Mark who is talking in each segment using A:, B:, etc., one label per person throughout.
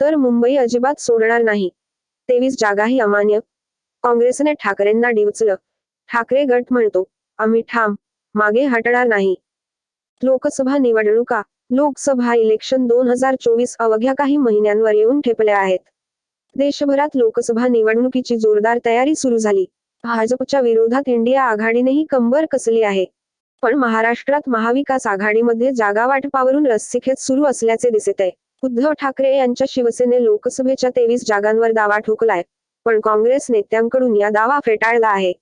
A: उत्तर मुंबई अजिबात सोडणार नाही. तेवीस जागाही अमान्य. काँग्रेसने ठाकरेंना डिवचलं. ठाकरे गट म्हणतो आम्ही ठाम. मागे हटणार नाही. लोकसभा निवडणुका. लोकसभा इलेक्शन दोन हजार चोवीस अवघ्या काही महिन्यांवर येऊन ठेपल्या आहेत. देशभरात लोकसभा निवडणुकीची जोरदार तयारी सुरू झाली. भाजपच्या विरोधात इंडिया आघाडीनेही कंबर कसली आहे. पण महाराष्ट्रात महाविकास आघाडीमध्ये जागा वाटपावरून रस्सीखेच सुरू असल्याचे दिसत आहे. उद्धव ठाकरे यांच्या शिवसेने लोकसभेच्या तेवीस जागांवर दावा ठोकलाय पण काँग्रेस नेत्यांकडून या दावा फेटाळला आहे.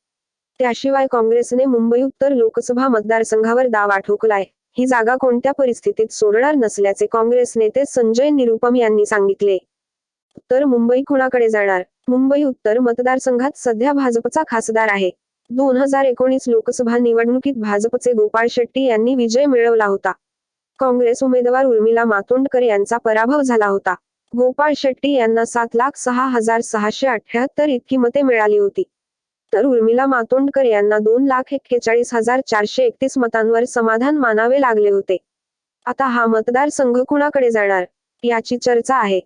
A: त्याशिवाय काँग्रेसने मुंबई उत्तर लोकसभा मतदारसंघावर दावा ठोकलाय ही जागा कोणत्या परिस्थितीत सोडणार नसल्याचे काँग्रेस नेते संजय निरुपम यांनी सांगितले. उत्तर मुंबई कुणाकडे जाणार? मुंबई उत्तर मतदारसंघात सध्या भाजपचा खासदार आहे. दोन हजार एकोणीस लोकसभा निवडणुकीत भाजपचे गोपाळ शेट्टी यांनी विजय मिळवला होता. काँग्रेस उमेदवार उर्मिला मातोंडकर यांचा पराभव झाला होता. गोपाळ शेट्टी यांना सात लाख सहा हजार सहाशे अठ्याहत्तर इतकी मते मिळाली होती. तर उर्मिला मातोंडकर यांना दोन लाख एक्केचाळीस हजार चारशे एकतीस मतांवर समाधान मानावे लागले होते. आता हा मतदारसंघ कुणाकडे जाणार? याची चर्चा आहे.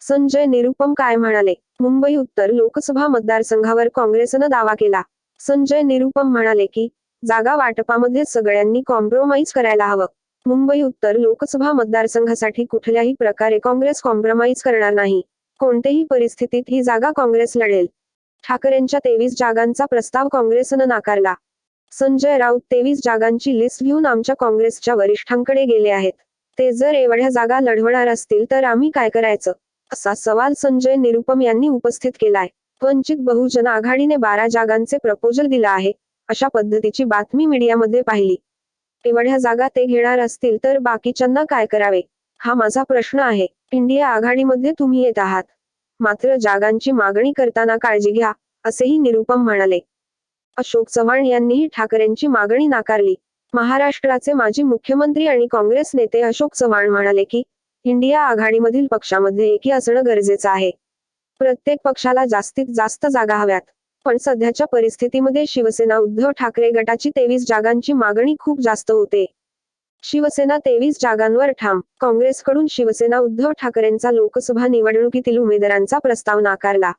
A: संजय निरुपम काय म्हणाले? मुंबई उत्तर लोकसभा मतदारसंघावर काँग्रेसनं दावा केला. संजय निरुपम म्हणाले की जागा वाटपामध्ये सगळ्यांनी कॉम्प्रोमाइज करायला हवं. मुंबई उत्तर लोकसभा मतदारसंघासाठी कुठल्याही प्रकारे काँग्रेस कॉम्प्रोमाइज करणार नाही. कोणत्याही परिस्थितीत ही जागा काँग्रेस लढेल. ठाकरेंच्या तेवीस जागांचा प्रस्ताव काँग्रेसनं नाकारला. संजय राऊत तेवीस जागांची लिस्ट घेऊन आमच्या काँग्रेसच्या वरिष्ठांकडे गेले आहेत. ते जर एवढ्या जागा लढवणार असतील तर आम्ही काय करायचं? असा सवाल संजय निरुपम यांनी उपस्थित केलाय. वंचित बहुजन आघाडीने बारा जागांचे प्रपोजल दिला आहे अशा पद्धतीची बातमी मीडियामध्ये पाहिली. एवढ्या जागा ते घेणार असतील तर बाकीच्यांना काय करावे? हा माझा प्रश्न आहे. इंडिया आघाडीमध्ये तुम्ही येत आहात. मात्र जागांची मागणी करताना काळजी घ्या असेही निरुपम म्हणाले. अशोक चव्हाण यांनीही ठाकरेंची मागणी नाकारली. महाराष्ट्राचे माजी मुख्यमंत्री आणि काँग्रेस नेते अशोक चव्हाण म्हणाले की इंडिया आघाडीमधील पक्षामध्ये एकी असणं गरजेचं आहे. प्रत्येक पक्षाला जास्तीत जास्त जागा हव्यात. पण सध्याच्या परिस्थितीमध्ये शिवसेना उद्धव ठाकरे गटाची तेवीस जागांची मागणी खूप जास्त होते. शिवसेना तेवीस जागांवर ठाम. काँग्रेसकडून शिवसेना उद्धव ठाकरेंचा लोकसभा निवडणुकीतील उमेदवारांचा प्रस्ताव नाकारला.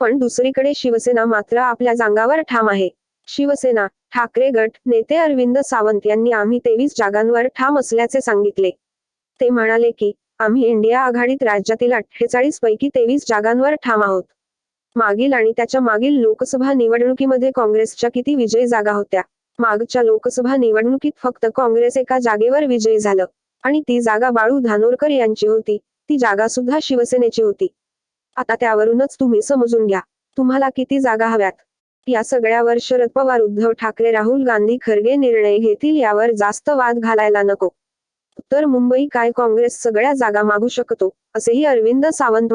A: पण दुसरीकडे शिवसेना मात्र आपल्या जागांवर ठाम आहे. शिवसेना ठाकरे गट नेते अरविंद सावंत यांनी आम्ही तेवीस जागांवर ठाम असल्याचे सांगितले. ते म्हणाले की आम्ही इंडिया आघाडीत राज्यातील अठ्ठेचाळीस पैकी तेवीस जागांवर ठाम आहोत. मागील आणि त्याच्या मागील लोकसभा निवडणुकीमध्ये काँग्रेसच्या किती विजयी जागा होत्या? मागच्या लोकसभा निवडणुकीत फक्त काँग्रेस एका जागेवर विजयी झालं. आणि ती जागा बाळू धानोरकर यांची होती. ती जागा सुद्धा शिवसेनेची होती. आता त्यावरूनच तुम्ही समजून घ्या. तुम्हाला किती जागा हव्यात? या सगळ्यावर शरद पवार उद्धव ठाकरे राहुल गांधी खरगे निर्णय घेतील यावर जास्त वाद घालायला नको. तर मुंबई काय काँग्रेस सगळ्या जागा मागू शकतो? असेही अरविंद सावंत